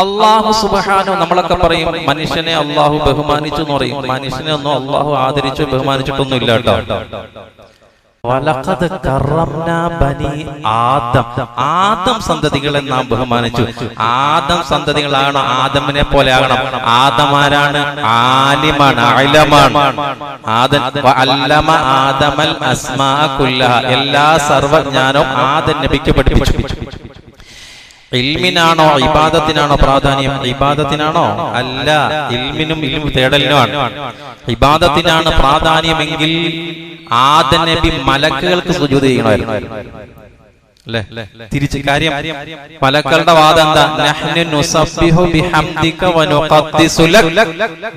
അള്ളാഹു സുബഹാനോ നമ്മളൊക്കെ പറയും മനുഷ്യനെ അള്ളാഹു ബഹുമാനിച്ചു എന്ന് പറയും. മനുഷ്യനെ ഒന്നും അള്ളാഹു ആദരിച്ചു ബഹുമാനിച്ചിട്ടൊന്നും ഇല്ല കേട്ടോ. ആദം. സന്തതികളെ നാം ബഹുമാനിച്ചു. ആദം സന്തതികളാണ് ആദമിനെ പോലെ ആകണം. ആദമാരാണ് ആലിമാണ് അലമാണ് ആദൻ അല്ലമ ആദമൽ അസ്മാ എല്ലാ സർവജ്ഞാനവും ആദൻ നബിക്ക് പഠിപ്പിച്ചു. ഇൽമിനാണോ ഇബാദത്തിനാണോ പ്രാധാന്യം? ഇബാദത്തിനാണോ? അല്ല ഇൽമിനും ഇൽമു തേടലിനുമാണ്. ഇബാദത്തിനാണ് പ്രാധാന്യമെങ്കിൽ ആദ നബി മലക്കുകൾക്ക് സുജൂത് ചെയ്യണമായിരുന്നു. അല്ലേ? തിരിച്ച് കാര്യം മലക്കളുടെ വാദം എന്താ?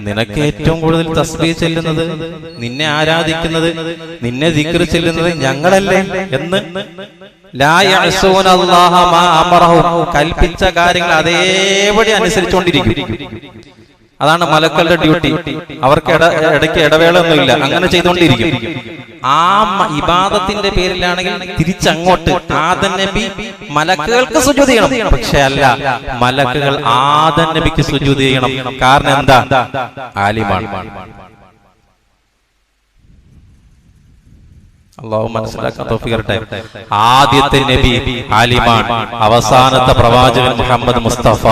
നിനക്ക് ഏറ്റവും കൂടുതൽ തസ്ബീ ചെല്ലുന്നത് നിന്നെ ആരാധിക്കുന്നത് നിന്നെ ദിക്ർ ചെല്ലുന്നത് ഞങ്ങളല്ലേ എന്ന് കൽപ്പിച്ച കാര്യങ്ങൾ അതേപടി അനുസരിച്ചുകൊണ്ടിരിക്കും അതാണ് മലക്കളുടെ ഡ്യൂട്ടി. അവർക്ക് ഇട ഇടയ്ക്ക് ഇടവേള ഒന്നുമില്ല അങ്ങനെ ചെയ്തുകൊണ്ടിരിക്കും ആ ഇബാദത്തിന്റെ പേരിലാണെങ്കിൽ തിരിച്ചങ്ങോട്ട് ആദൻ നബി മലക്കുകൾക്ക് സുജൂത് ചെയ്യണം. പക്ഷെ അല്ല മലക്കുകൾ ആദൻ നബിക്ക് സുജൂത് ചെയ്യണം. കാരണം എന്താ? ആലിമാണ്. അള്ളാഹു മനസ്സിലാക്കാൻ തോഫിക്കട്ടെ ആദ്യത്തെ നബി ആലിമാൻ അവസാനത്തെ പ്രവാചകൻ മുഹമ്മദ് മുസ്തഫ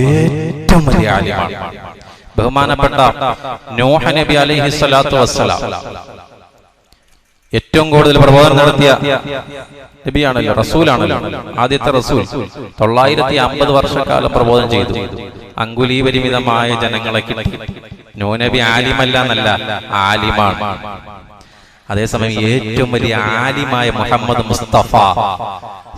ഏറ്റവും വലിയ ആലിമാൻ ബഹുമാനപ്പെട്ട നോഹ നബി അലൈഹി സ്വലാത്തു വസ്സലാം. ഏറ്റവും കൂടുതൽ പ്രബോധനം നടത്തിയ നബിയാണല്ലോ റസൂലാണല്ലോ. ആദ്യത്തെ റസൂൽ. തൊള്ളായിരത്തി അമ്പത് വർഷക്കാലം പ്രബോധനം ചെയ്തു. അങ്കുലീപരിമിതമായ ജനങ്ങളെ കിട്ടി. നോ നബി ആലിമല്ല എന്നല്ല ആലിമാണ് അതേസമയം ഏറ്റവും വലിയ ആലിമായ മുഹമ്മദ് മുസ്തഫ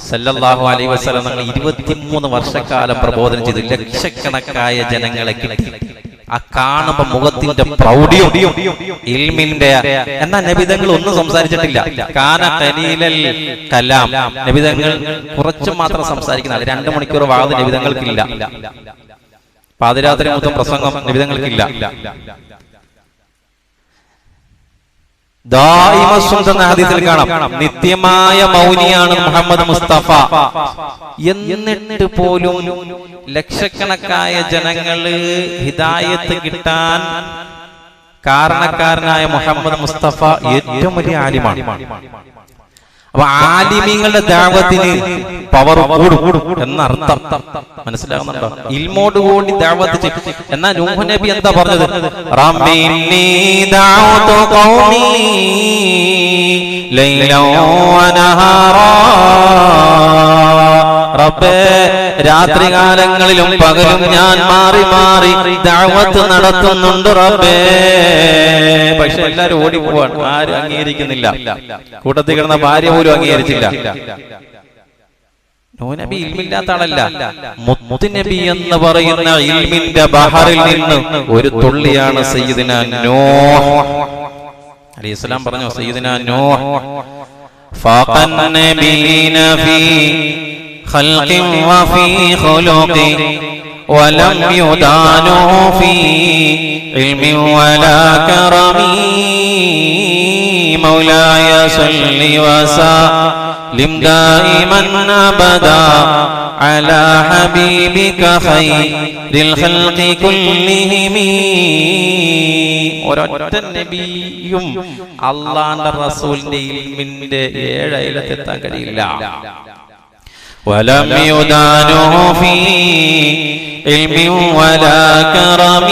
സല്ലല്ലാഹു അലൈ വസല്ലം തങ്ങൾ ഇരുപത്തിമൂന്ന് വർഷക്കാലം പ്രബോധനം ചെയ്തു. ലക്ഷക്കണക്കായ ജനങ്ങളെ കിട്ടി. ആ കാണുമ്പോ മുഖത്തിന്റെ പ്രൗഢിയും ഇൽമിന്റെ എന്നാ നബിതങ്ങൾ ഒന്നും സംസാരിച്ചിട്ടില്ല. കാന കലീലൽ കലാം. നബിതങ്ങൾ കുറച്ചു മാത്രം സംസാരിക്കുന്ന രണ്ടു മണിക്കൂർ വാദ നബിതങ്ങൾക്കില്ല. പാതിരാത്രി മൊത്തം പ്രസംഗം നബിതങ്ങൾക്കില്ല. എന്ന ഹദീസിൽ കാണാം. നിത്യമായ മൗനിയാണ് മുഹമ്മദ് മുസ്തഫ. എന്നിട്ട് പോലും ലക്ഷക്കണക്കായ ജനങ്ങൾ ഹിദായത്ത് കിട്ടാൻ കാരണക്കാരനായ മുഹമ്മദ് മുസ്തഫ ഏറ്റവും വലിയ ആലിമാണ്. അപ്പൊ ആലിമീങ്ങളുടെ ദാവത്തിന് പവർ കൂടും എന്നർത്ഥം. മനസ്സിലാകുന്നുണ്ടോ? ഇൽമോട് കൂടി ദാവത്ത് എന്നാ നൂഹ് നബി എന്താ പറഞ്ഞത്? റബ്ബേ രാത്രികാലങ്ങളിലും പകലും ഞാൻ മാറി മാറി ദാവത്ത് നടത്തുന്നുണ്ട് റബ്ബേ. പക്ഷെ എല്ലാരും ഓടിപ്പോവാൻ ആരും അംഗീകരിക്കുന്നില്ല. കൂട്ടത്തിൽ കിടന്ന ഭാര്യ പോലും അംഗീകരിച്ചില്ല. നബി ഇൽമില്ലാത്ത ആളല്ല. മുത്തുനബി എന്ന് പറയുന്ന ഇൽമിന്റെ ബഹറിൽ നിന്ന് ഒരു തുള്ളിയാണ് സയ്യിദിന നോ അലി ഇസ്ലാം പറഞ്ഞു സയ്യിദിന നോ ഫാഖൻ النبيين في خلق وفي خلق ولم يدانوا في علم ولا كرم مولاي صل وسلم دائما ابدا على حبيبك خير الخلق كلهم ഒരൊറ്റ നബിയും അള്ളാന്റെ റസൂലിന്റെ ഇൽമിന്റെ ഏഴയിലത്തെത്താൻ കഴിയില്ല ولم يدانه في علم ولا كرم.